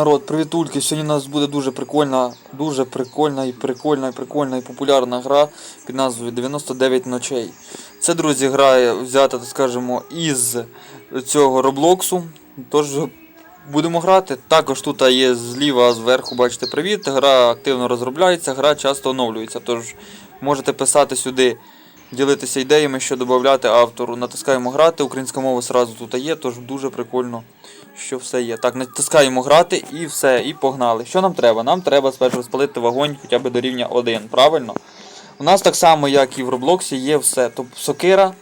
Народ, привітульки, сьогодні у нас буде дуже прикольна, дуже прикольна і прикольна, і прикольна і популярна гра під назвою 99 ночей. Це, друзі, гра взята, так скажемо, із цього Роблоксу. Тож будемо грати. Також тут є зліва, зверху, бачите, привіт. Гра активно розробляється, гра часто оновлюється. Тож можете писати сюди, ділитися ідеями, що додати автору. Натискаємо грати, українська мова зразу тут є, тож дуже прикольно що все є. Так, натискаємо грати і все, і погнали. Що нам треба? Нам треба спершу спалити вогонь хоча б до рівня 1, правильно? У нас так само, як і в Роблоксі, є все. Тобто сокира,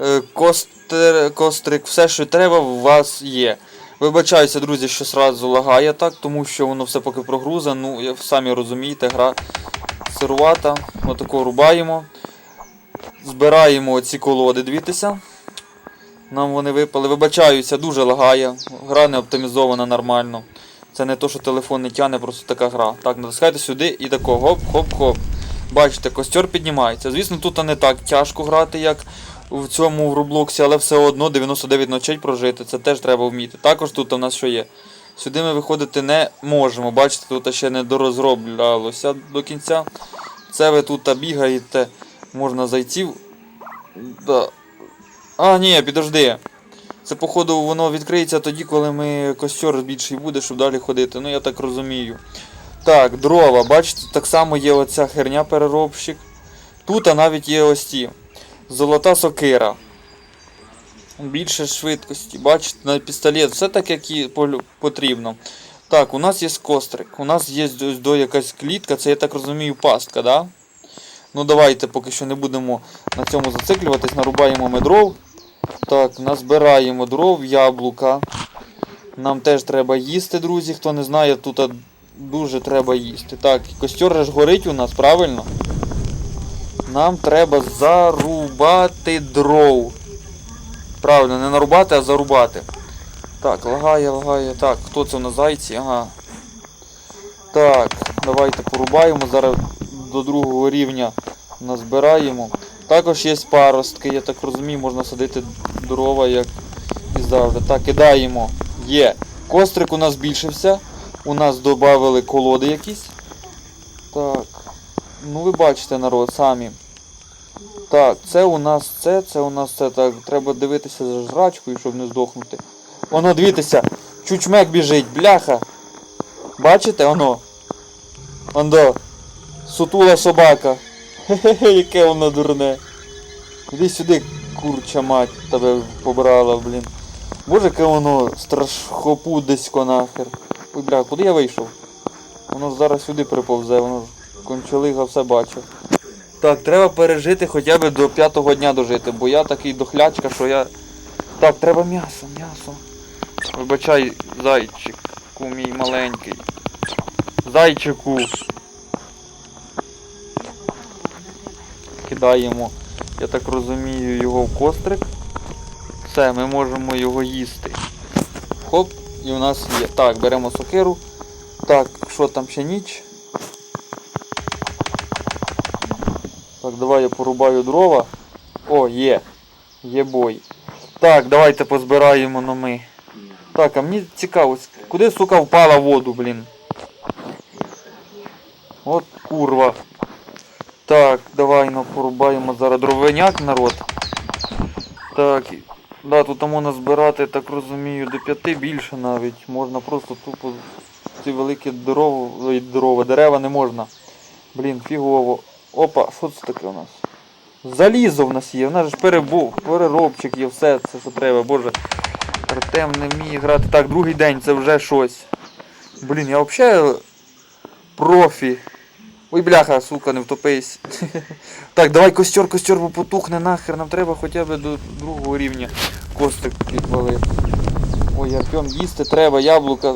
е, костер, кострик, все, що треба, у вас є. Вибачаюся, друзі, що сразу лагає так, тому що воно все поки прогрузе. Ну, самі розумієте, гра сирувата. Отако рубаємо. Збираємо ці колоди, дивіться. Нам вони випали. Вибачаюся, дуже лагає. Гра не оптимізована нормально. Це не то, що телефон не тяне, просто така гра. Так, натискайте сюди і тако гоп-хоп-хоп. Бачите, костер піднімається. Звісно, тут не так тяжко грати, як в цьому в Роблоксі, але все одно 99 ночей прожити. Це теж треба вміти. Також тут у нас що є. Сюди ми виходити не можемо. Бачите, тут ще не дорозроблялося до кінця. Це ви тут бігаєте, можна зайців. Да. А, ні, підожди. Це, походу, воно відкриється тоді, коли ми костер більший буде, щоб далі ходити. Ну я так розумію. Так, дрова, бачите, так само є оця херня переробщик. Тут а навіть є ось ті. Золота сокира. Більше швидкості. Бачите, на пістолет, все так, як і потрібно. Так, у нас є кострик. У нас є ось до якась клітка, це я так розумію, пастка, да? Ну давайте поки що не будемо на цьому зациклюватись, нарубаємо ми дров. Так, назбираємо дров, яблука. Нам теж треба їсти, друзі. Хто не знає, тут дуже треба їсти. Так, костер ж горить у нас, правильно? Нам треба зарубати дров. Правильно, не нарубати, а зарубати. Так, лагає, лагає. Так, хто це у нас зайці? Ага. Так, давайте порубаємо. Зараз до другого рівня назбираємо. Також є паростки, я так розумію, можна садити дрова, як і завжди. Так, кидаємо. Є. Кострик у нас збільшився. У нас додали колоди якісь. Так. Ну ви бачите народ самі. Так, це у нас це, це у нас це. Так, треба дивитися за жрачкою, щоб не здохнути. Воно, дивіться, чучмек біжить, бляха. Бачите, воно? Ондо. Сутула собака. Хе-хе, яке воно дурне. Іди сюди, курча мать, тебе побрала, блін. Боже, яке воно страшхопудисько нахер. Ой, бля, куди я вийшов? Воно зараз сюди приповзе, воно ж кончалига все бачив. Так, треба пережити хоча б до п'ятого дня дожити, бо я такий дохлячка, що я... Так, треба м'ясо, м'ясо. Вибачай, зайчику мій маленький. Зайчику. Кидаємо, я так розумію, його в кострик. Все, ми можемо його їсти. Хоп, і у нас є. Так, беремо сокиру. Так, що там ще ніч? Так, давай я порубаю дрова. О, є. Є бой. Так, давайте позбираємо на ми. Так, а мені цікаво, куди, сука, впала воду, блін? От курва. Так, давай ну, порубаємо зараз дровеняк народ. Так, да, тут там можна збирати, так розумію, до п'яти більше навіть. Можна просто тупо ці великі дрова, дрова, дерева не можна. Блін, фігово. Опа, що це таке у нас? Залізо в нас є, у нас ж перебув, переробчик є, все це що треба, боже. Артем не вміє грати. Так, другий день це вже щось. Блін, я взагалі профі. Ой, бляха, сука, не втопись. так, давай костер, костер, бо потухне нахер. Нам треба хоча б до другого рівня костик підвалити. Ой, Артем, їсти треба, яблука.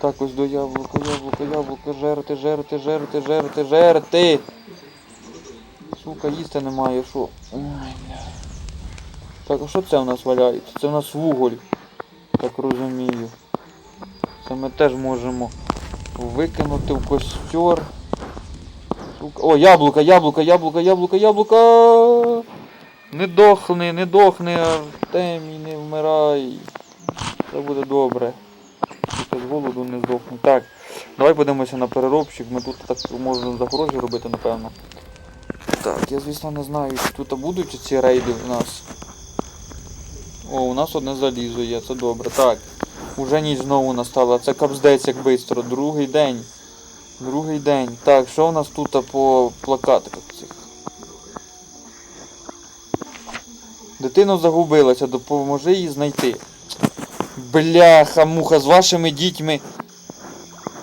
Так, ось до яблука, яблука, яблука, жерти, жерти, жерти, жерти, жерти. Сука, їсти немає, що? Ой. Так, а що це в нас валяється? Це в нас вуголь. Так розумію. Це ми теж можемо викинути в костер. О, яблука, яблука, яблука, яблука, яблука. Не дохни, не дохни, Артемій, не вмирай. Все буде добре. Тільки з голоду не здохну. Так, давай подивимося на переробщик. Ми тут так можемо за робити, напевно. Так, я звісно не знаю, чи тут будуть ці рейди у нас. О, у нас одне залізо є, це добре. Так. Уже ніч знову настала. Це капздець як бистро. Другий день. Другий день. Так, що у нас тут по плакатиках цих? Дитина загубилася, допоможи їй знайти. Бляха, муха, з вашими дітьми.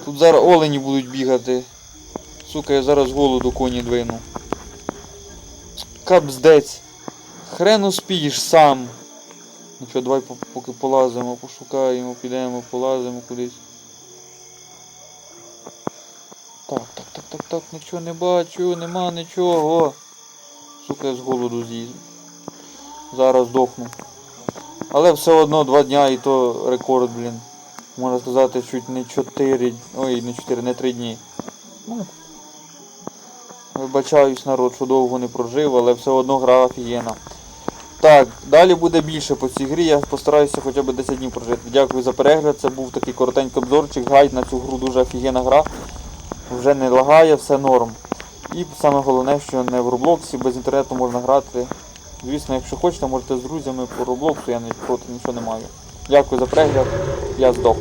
Тут зараз олені будуть бігати. Сука, я зараз голоду коні двину. Капздець. Хрен успієш сам. Ну що, давай поки полазимо, пошукаємо, підемо, полазимо кудись. Так, так, нічого не бачу, нема нічого. Сука, я з голоду з'їзд. Зараз здохну. Але все одно два дня і то рекорд, блін. Можна сказати, чуть не 4. Ой, не 4, не 3 дні. Ну. Вибачаюсь, народ, що довго не прожив, але все одно гра офігенна. Так, далі буде більше по цій грі, я постараюся хоча б 10 днів прожити. Дякую за перегляд, це був такий коротенький обзорчик, гайд на цю гру дуже офігенна гра. Вже не лагає, все норм. І саме головне, що не в Роблоксі, без інтернету можна грати. Звісно, якщо хочете, можете з друзями по Роблоксу, я проти нічого не маю. Дякую за перегляд, я здох.